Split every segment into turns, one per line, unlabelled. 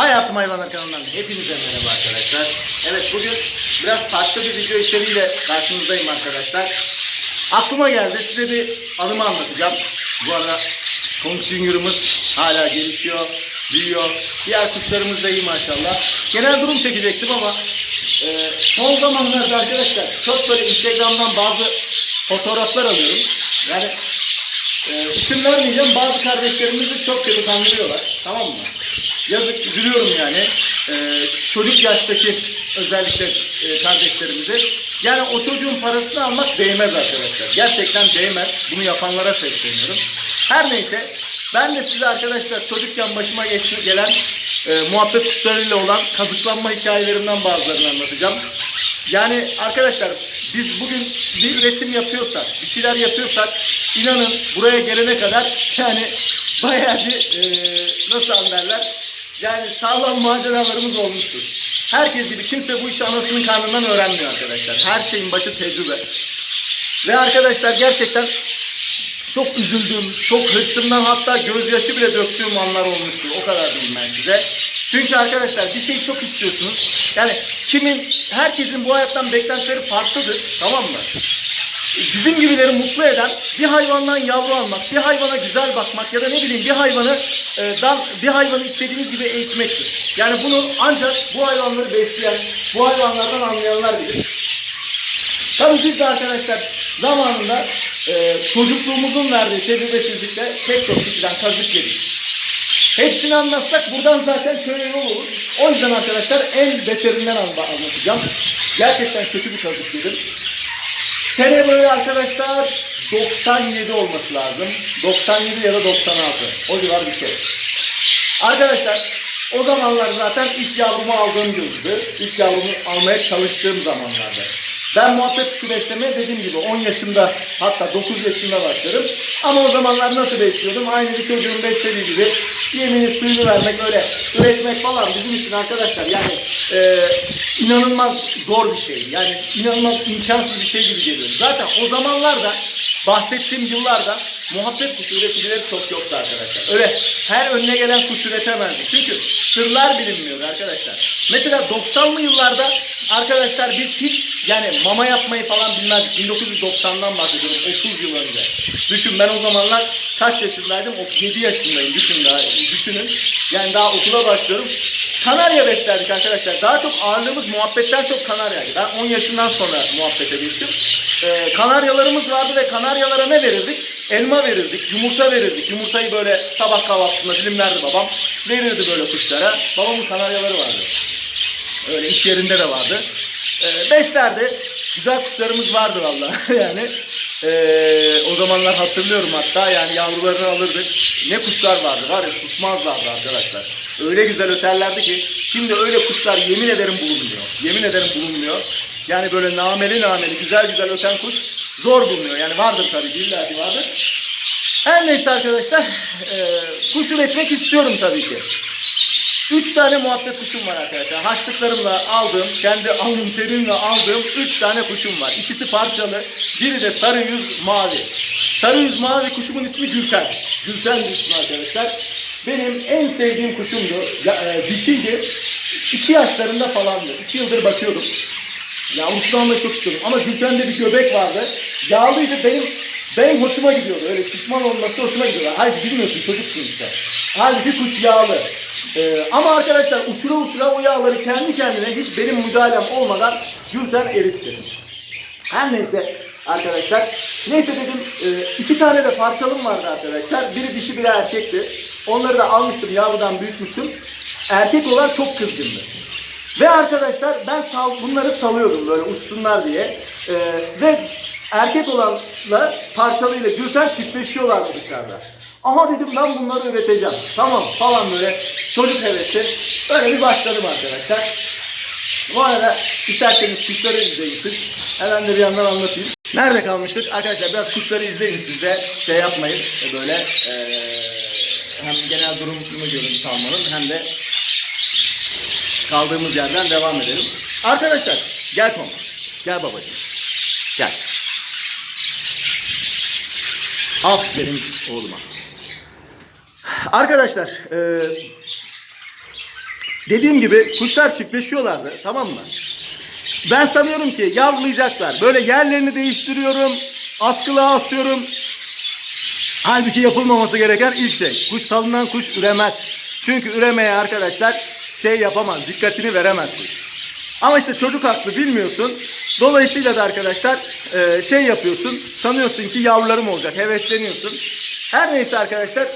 Hayatım Hayvanlar kanalından hepinize merhaba arkadaşlar. Evet bugün biraz farklı bir video içeriğiyle karşınızdayım arkadaşlar. Aklıma geldi size bir anımı anlatacağım. Bu arada Junior'ımız hala gelişiyor, büyüyor. Diğer kuşlarımız da iyi maşallah. Genel durum çekecektim ama e, son zamanlarda arkadaşlar çok böyle Instagram'dan bazı fotoğraflar alıyorum. Yani e, isim vermeyeceğim bazı kardeşlerimizi çok kötü kandırıyorlar. Tamam mı? Yazık üzülüyorum yani. Ee, çocuk yaştaki özellikle e, kardeşlerimize. Yani o çocuğun parasını almak değmez arkadaşlar. Gerçekten değmez. Bunu yapanlara sesleniyorum. Her neyse ben de size arkadaşlar çocukken başıma geçti, gelen e, muhabbet kuşlarıyla olan kazıklanma hikayelerimden bazılarını anlatacağım. Yani arkadaşlar biz bugün bir üretim yapıyorsak, bir şeyler yapıyorsak inanın buraya gelene kadar yani bayağı bir e, nasıl anlarlar yani sağlam maceralarımız olmuştur. Herkes gibi kimse bu işi anasının karnından öğrenmiyor arkadaşlar. Her şeyin başı tecrübe. Ve arkadaşlar gerçekten çok üzüldüğüm, çok hırsımdan hatta gözyaşı bile döktüğüm anlar olmuştur. O kadar diyeyim ben size. Çünkü arkadaşlar bir şeyi çok istiyorsunuz. Yani kimin, herkesin bu hayattan beklentileri farklıdır. Tamam mı? Bizim gibileri mutlu eden bir hayvandan yavru almak, bir hayvana güzel bakmak ya da ne bileyim bir hayvanı e, dan, bir hayvanı istediğiniz gibi eğitmektir. Yani bunu ancak bu hayvanları besleyen, bu hayvanlardan anlayanlar bilir. Tabii biz de arkadaşlar zamanında e, çocukluğumuzun verdiği tecrübesizlikle pek çok kişiden kazık yedik. Hepsini anlatsak buradan zaten köye yol olur. O yüzden arkadaşlar en beterinden anla- anlatacağım. Gerçekten kötü bir kazık yedim. Sene böyle arkadaşlar 97 olması lazım. 97 ya da 96. O civar bir şey. Arkadaşlar o zamanlar zaten ilk yavrumu aldığım yıldı. İlk yavrumu almaya çalıştığım zamanlarda. Ben muhabbet kuşu beslemeye dediğim gibi 10 yaşında hatta 9 yaşında başlarım. Ama o zamanlar nasıl besliyordum? Aynı bir çocuğun beslediği gibi yemini suyunu vermek öyle üretmek falan bizim için arkadaşlar yani e, inanılmaz zor bir şey. Yani inanılmaz imkansız bir şey gibi geliyor. Zaten o zamanlarda bahsettiğim yıllarda muhabbet kuşu üreticileri çok yoktu arkadaşlar. Öyle her önüne gelen kuş üretemezdi. Çünkü sırlar bilinmiyordu arkadaşlar. Mesela 90'lı yıllarda arkadaşlar biz hiç yani mama yapmayı falan bilmezdik. 1990'dan bahsediyorum 30 yıl önce. Düşün ben o zamanlar kaç yaşındaydım? O 7 yaşındayım. Düşün daha, düşünün. Yani daha okula başlıyorum. Kanarya beslerdik arkadaşlar. Daha çok ağırlığımız muhabbetten çok kanaryaydı. Ben 10 yaşından sonra muhabbete geçtim. Ee, kanaryalarımız vardı ve kanaryalara ne verirdik? Elma verirdik, yumurta verirdik. Yumurtayı böyle sabah kahvaltısında dilimlerdi babam. Verirdi böyle kuşlara. Babamın kanaryaları vardı. Öyle iş yerinde de vardı. Ee, beslerdi. Güzel kuşlarımız vardı vallahi yani. Ee, o zamanlar hatırlıyorum hatta yani yavrularını alırdık. Ne kuşlar vardı var ya susmazlardı arkadaşlar. Öyle güzel öterlerdi ki şimdi öyle kuşlar yemin ederim bulunmuyor. Yemin ederim bulunmuyor. Yani böyle nameli nameli güzel güzel öten kuş zor bulunuyor. Yani vardır tabii illa ki vardır. Her neyse arkadaşlar e, kuş üretmek istiyorum tabii ki. Üç tane muhabbet kuşum var arkadaşlar. Haçlıklarımla aldığım, kendi alnım terimle aldığım üç tane kuşum var. İkisi parçalı, biri de sarı yüz mavi. Sarı yüz mavi kuşumun ismi Gülten. Gülten ismi arkadaşlar. Benim en sevdiğim kuşumdu. Ya, e, dişiydi. İki yaşlarında falandı. İki yıldır bakıyordum. Yavrusunu almayı çok istiyordum. Ama Gülten'de bir göbek vardı. Yağlıydı. Benim benim hoşuma gidiyordu. Öyle şişman olması hoşuma gidiyordu. Hayır bilmiyorsun çocuksun işte. Halbuki kuş yağlı. Ee, ama arkadaşlar uçura uçura o yağları kendi kendine hiç benim müdahalem olmadan Gülten eritti. Her neyse arkadaşlar. Neyse dedim e, iki tane de parçalım vardı arkadaşlar. Biri dişi biri erkekti. Onları da almıştım yavrudan büyütmüştüm. Erkek olan çok kızgındı. Ve arkadaşlar ben sal, bunları salıyordum böyle uçsunlar diye. Ee, ve erkek olanla parçalıyla Gülten çiftleşiyorlardı dışarıda. Aha dedim ben bunları üreteceğim. Tamam falan böyle çocuk hevesi. Böyle bir başladım arkadaşlar. Bu arada isterseniz kuşları izleyin siz. Hemen de bir yandan anlatayım. Nerede kalmıştık? Arkadaşlar biraz kuşları izleyin siz de şey yapmayın. e, Böyle eee, hem genel durumunu görün salmanın hem de kaldığımız yerden devam edelim. Arkadaşlar gel Tom. Gel babacığım. Gel. Aferin oğluma. Arkadaşlar e, dediğim gibi kuşlar çiftleşiyorlardı tamam mı? Ben sanıyorum ki yavrulayacaklar. Böyle yerlerini değiştiriyorum. Askılığa asıyorum. Halbuki yapılmaması gereken ilk şey. Kuş salınan kuş üremez. Çünkü üremeye arkadaşlar şey yapamaz. Dikkatini veremez kuş. Ama işte çocuk haklı bilmiyorsun. Dolayısıyla da arkadaşlar e, şey yapıyorsun. Sanıyorsun ki yavrularım olacak. Hevesleniyorsun. Her neyse arkadaşlar.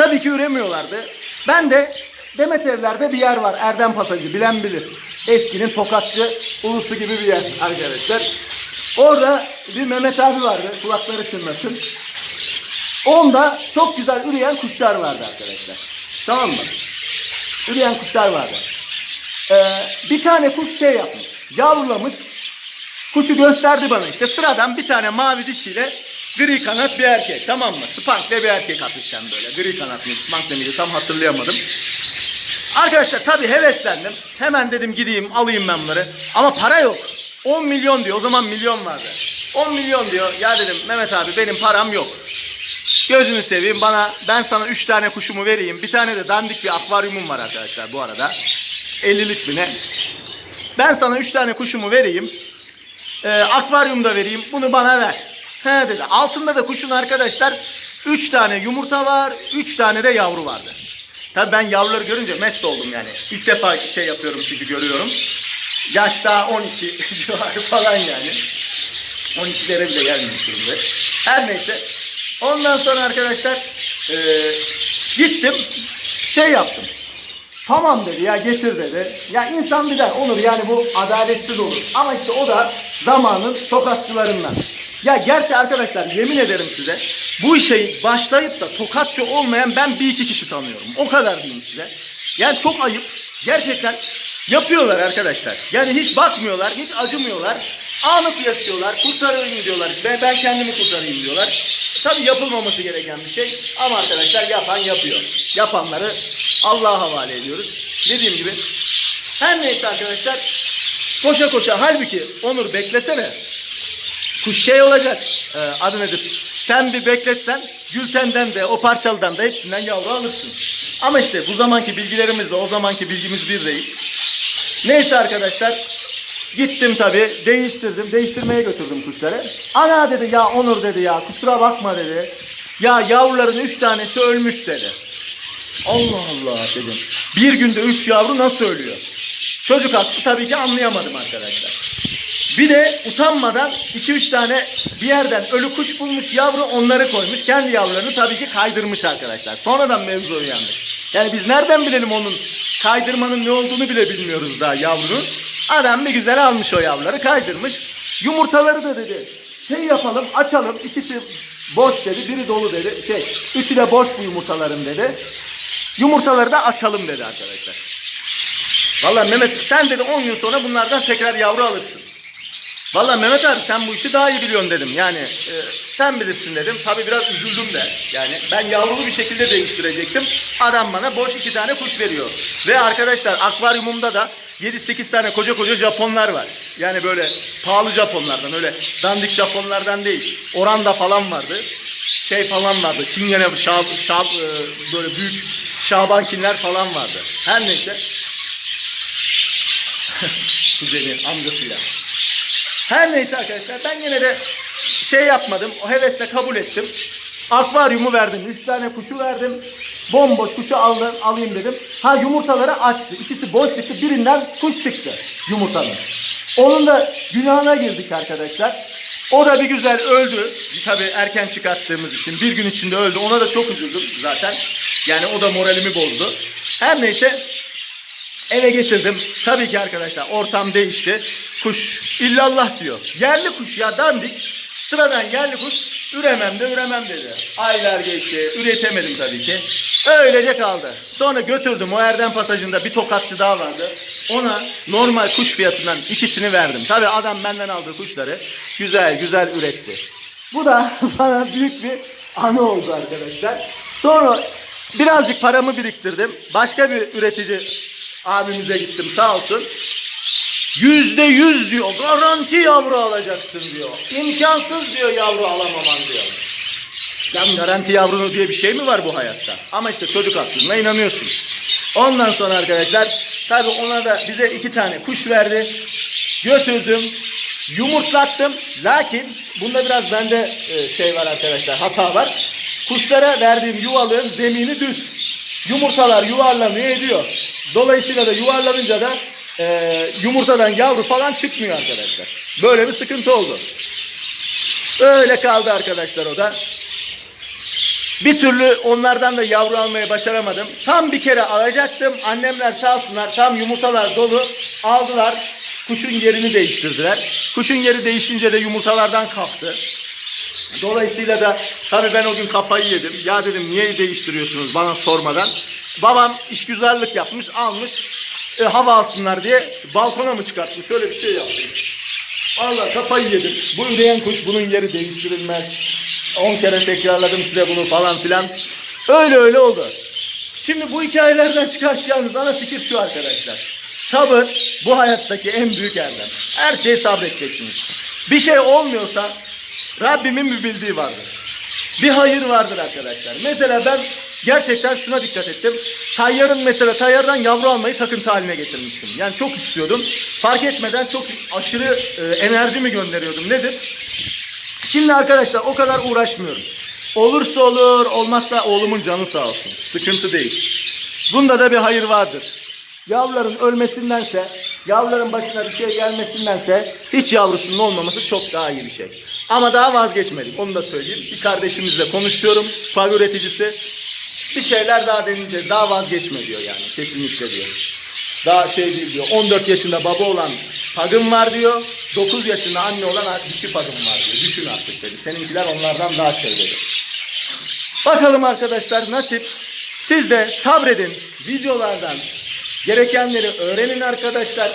Tabii ki üremiyorlardı. Ben de Demet Evler'de bir yer var. Erdem Pasajı bilen bilir. Eskinin Tokatçı ulusu gibi bir yer arkadaşlar. Orada bir Mehmet abi vardı. Kulakları çınlasın. Onda çok güzel üreyen kuşlar vardı arkadaşlar. Tamam mı? Üreyen kuşlar vardı. Ee, bir tane kuş şey yapmış. Yavrulamış. Kuşu gösterdi bana işte. Sıradan bir tane mavi dişiyle gri kanat bir erkek. Tamam mı? Spankle bir erkek hafiften böyle. Gri kanat mıydı? Spankle miydi? Tam hatırlayamadım. Arkadaşlar tabii heveslendim. Hemen dedim gideyim alayım ben bunları. Ama para yok. 10 milyon diyor. O zaman milyon vardı. 10 milyon diyor. Ya dedim Mehmet abi benim param yok. Gözünü seveyim bana ben sana 3 tane kuşumu vereyim. Bir tane de dandik bir akvaryumum var arkadaşlar bu arada. 50'lik mi ne? Ben sana 3 tane kuşumu vereyim. Ee, akvaryumda vereyim. Bunu bana ver. He dedi. Altında da kuşun arkadaşlar 3 tane yumurta var. 3 tane de yavru vardı. Tabii ben yavruları görünce mest oldum yani. İlk defa şey yapıyorum çünkü görüyorum. Yaş daha 12 civarı falan yani. 12'lere bile gelmemiş durumda. Her neyse. Ondan sonra arkadaşlar eee, gittim şey yaptım. Tamam dedi ya getir dedi. Ya insan bir der olur yani bu adaletsiz olur. Ama işte o da zamanın tokatçılarından. Ya gerçi arkadaşlar yemin ederim size bu işe başlayıp da tokatçı olmayan ben bir iki kişi tanıyorum. O kadar diyeyim size. Yani çok ayıp. Gerçekten yapıyorlar arkadaşlar. Yani hiç bakmıyorlar, hiç acımıyorlar. Anlık yaşıyorlar, kurtarayım diyorlar. Ben, ben kendimi kurtarayım diyorlar. Tabii yapılmaması gereken bir şey. Ama arkadaşlar yapan yapıyor. Yapanları Allah'a havale ediyoruz. Dediğim gibi. Her neyse arkadaşlar. Koşa koşa. Halbuki Onur beklesene. Kuş şey olacak. E, adı nedir? Sen bir bekletsen Gülten'den de o parçalıdan da hepsinden yavru alırsın. Ama işte bu zamanki bilgilerimizle o zamanki bilgimiz bir değil. Neyse arkadaşlar. Gittim tabi değiştirdim. Değiştirmeye götürdüm kuşları. Ana dedi ya Onur dedi ya kusura bakma dedi. Ya yavruların üç tanesi ölmüş dedi. Allah Allah dedim. Bir günde üç yavru nasıl ölüyor? Çocuk haklı tabii ki anlayamadım arkadaşlar. Bir de utanmadan 2-3 tane bir yerden ölü kuş bulmuş yavru onları koymuş. Kendi yavrularını tabii ki kaydırmış arkadaşlar. Sonradan mevzu uyandık. Yani biz nereden bilelim onun kaydırmanın ne olduğunu bile bilmiyoruz daha yavrunun. Adam bir güzel almış o yavruları kaydırmış. Yumurtaları da dedi şey yapalım açalım ikisi boş dedi biri dolu dedi. Şey üçü de boş bu yumurtaların dedi. Yumurtaları da açalım dedi arkadaşlar. Vallahi Mehmet sen dedi 10 gün sonra bunlardan tekrar yavru alırsın. Vallahi Mehmet abi sen bu işi daha iyi biliyorsun dedim. Yani e, sen bilirsin dedim. Tabii biraz üzüldüm de. Yani ben yavrulu bir şekilde değiştirecektim. Adam bana boş iki tane kuş veriyor. Ve arkadaşlar akvaryumumda da 7-8 tane koca koca Japonlar var. Yani böyle pahalı Japonlardan öyle dandik Japonlardan değil. Oranda falan vardı. Şey falan vardı. Çingene şab, şab, e, böyle büyük Şabankinler falan vardı. Her neyse. Kuzeni amcasıyla. Her neyse arkadaşlar ben yine de şey yapmadım. O hevesle kabul ettim. Akvaryumu verdim. Üç tane kuşu verdim. Bomboş kuşu aldım, alayım dedim. Ha yumurtaları açtı. İkisi boş çıktı. Birinden kuş çıktı yumurtanın. Onun da günahına girdik arkadaşlar. O da bir güzel öldü. Tabii erken çıkarttığımız için bir gün içinde öldü. Ona da çok üzüldüm zaten. Yani o da moralimi bozdu. Her neyse Eve getirdim. Tabii ki arkadaşlar ortam değişti. Kuş illallah diyor. Yerli kuş ya dandik. Sıradan yerli kuş üremem de üremem dedi. Aylar geçti. Üretemedim tabii ki. Öylece kaldı. Sonra götürdüm o Erdem pasajında bir tokatçı daha vardı. Ona normal kuş fiyatından ikisini verdim. Tabii adam benden aldığı kuşları güzel güzel üretti. Bu da bana büyük bir anı oldu arkadaşlar. Sonra birazcık paramı biriktirdim. Başka bir üretici abimize gittim sağ olsun. Yüzde yüz diyor. Garanti yavru alacaksın diyor. İmkansız diyor yavru alamaman diyor. Ya garanti yavrunu diye bir şey mi var bu hayatta? Ama işte çocuk aklına inanıyorsun. Ondan sonra arkadaşlar tabi ona da bize iki tane kuş verdi. Götürdüm. Yumurtlattım. Lakin bunda biraz bende e, şey var arkadaşlar hata var. Kuşlara verdiğim yuvalığın zemini düz. Yumurtalar yuvarlanıyor ediyor. Dolayısıyla da yuvarlanınca da e, yumurtadan yavru falan çıkmıyor arkadaşlar. Böyle bir sıkıntı oldu. Öyle kaldı arkadaşlar o da. Bir türlü onlardan da yavru almayı başaramadım. Tam bir kere alacaktım. Annemler sağ olsunlar tam yumurtalar dolu aldılar. Kuşun yerini değiştirdiler. Kuşun yeri değişince de yumurtalardan kalktı. Dolayısıyla da tabii ben o gün kafayı yedim. Ya dedim niye değiştiriyorsunuz bana sormadan. Babam işgüzarlık yapmış almış e, hava alsınlar diye balkona mı çıkartmış öyle bir şey yaptı. Vallahi kafayı yedim. Bu üreyen kuş bunun yeri değiştirilmez. 10 kere tekrarladım size bunu falan filan. Öyle öyle oldu. Şimdi bu hikayelerden çıkartacağınız ana fikir şu arkadaşlar. Sabır bu hayattaki en büyük erdem. Her şeyi sabredeceksiniz. Bir şey olmuyorsa Rabbimin bir bildiği vardır. Bir hayır vardır arkadaşlar. Mesela ben gerçekten şuna dikkat ettim. Tayyarın mesela tayyardan yavru almayı takıntı haline getirmiştim. Yani çok istiyordum. Fark etmeden çok aşırı e, enerjimi gönderiyordum. Nedir? Şimdi arkadaşlar o kadar uğraşmıyorum. Olursa olur, olmazsa oğlumun canı sağ olsun. Sıkıntı değil. Bunda da bir hayır vardır. Yavruların ölmesindense, yavruların başına bir şey gelmesindense hiç yavrusunun olmaması çok daha iyi bir şey. Ama daha vazgeçmedim. Onu da söyleyeyim. Bir kardeşimizle konuşuyorum. Pag üreticisi. Bir şeyler daha deneyeceğiz. Daha vazgeçme diyor yani. Kesinlikle diyor. Daha şey değil diyor. 14 yaşında baba olan pagım var diyor. 9 yaşında anne olan dişi pagım var diyor. Düşün artık dedi. Seninkiler onlardan daha şey dedi. Bakalım arkadaşlar nasip. Siz de sabredin. Videolardan gerekenleri öğrenin arkadaşlar.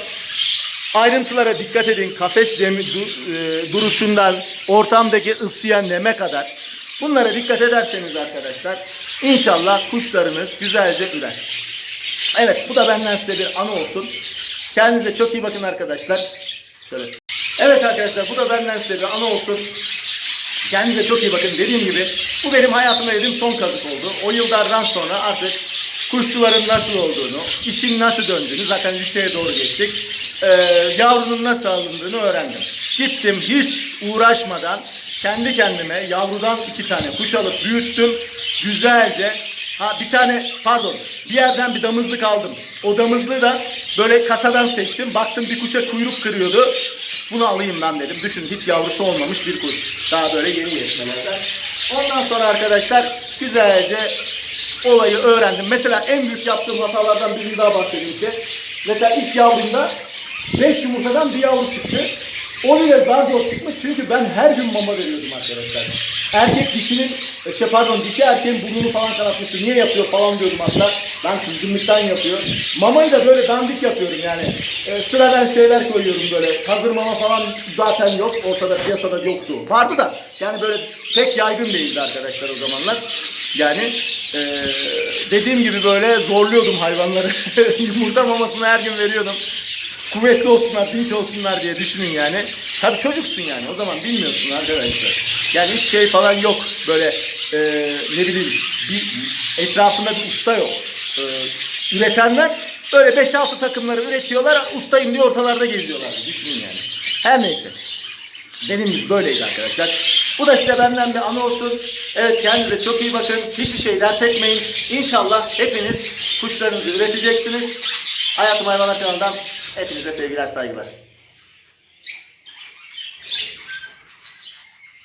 Ayrıntılara dikkat edin. Kafes zemi- du- e, duruşundan ortamdaki ısıya neme kadar. Bunlara dikkat ederseniz arkadaşlar inşallah kuşlarınız güzelce ürer. Evet bu da benden size bir anı olsun. Kendinize çok iyi bakın arkadaşlar. Şöyle. Evet arkadaşlar bu da benden size bir anı olsun. Kendinize çok iyi bakın. Dediğim gibi bu benim hayatımda yediğim son kazık oldu. O yıllardan sonra artık kuşçuların nasıl olduğunu, işin nasıl döndüğünü zaten liseye doğru geçtik. Ee, yavrunun nasıl alındığını öğrendim. Gittim hiç uğraşmadan kendi kendime yavrudan iki tane kuş alıp büyüttüm. Güzelce Ha bir tane pardon bir yerden bir damızlık aldım. O damızlığı da böyle kasadan seçtim. Baktım bir kuşa kuyruk kırıyordu. Bunu alayım ben dedim. Düşün hiç yavrusu olmamış bir kuş. Daha böyle yeni yetmelerden. Ondan sonra arkadaşlar güzelce olayı öğrendim. Mesela en büyük yaptığım hatalardan birini daha bahsedeyim size. Mesela ilk yavrumda 5 yumurtadan bir yavru çıktı. O bile zar zor çıkmış çünkü ben her gün mama veriyordum arkadaşlar. Erkek dişinin, e, şey pardon dişi erkeğin burnunu falan kanatmıştı. Niye yapıyor falan diyordum hatta. Ben kızgınlıktan yapıyor. Mamayı da böyle dandik yapıyorum yani. E, sıradan şeyler koyuyorum böyle. Hazır mama falan zaten yok. Ortada piyasada yoktu. Vardı da yani böyle pek yaygın değildi arkadaşlar o zamanlar. Yani e, dediğim gibi böyle zorluyordum hayvanları. Yumurta mamasını her gün veriyordum kuvvetli olsunlar, dinç olsunlar diye düşünün yani. Tabii çocuksun yani o zaman bilmiyorsun arkadaşlar. Yani hiç şey falan yok böyle e, ne bileyim bir etrafında bir usta yok. E, üretenler böyle 5-6 takımları üretiyorlar ustayım diye ortalarda geziyorlar. Düşünün yani. Her neyse. Benim gibi böyleydi arkadaşlar. Bu da size benden bir anı olsun. Evet kendinize çok iyi bakın. Hiçbir şey dert etmeyin. İnşallah hepiniz kuşlarınızı üreteceksiniz. Hayatım Hayvanat kanalından hepinize sevgiler saygılar.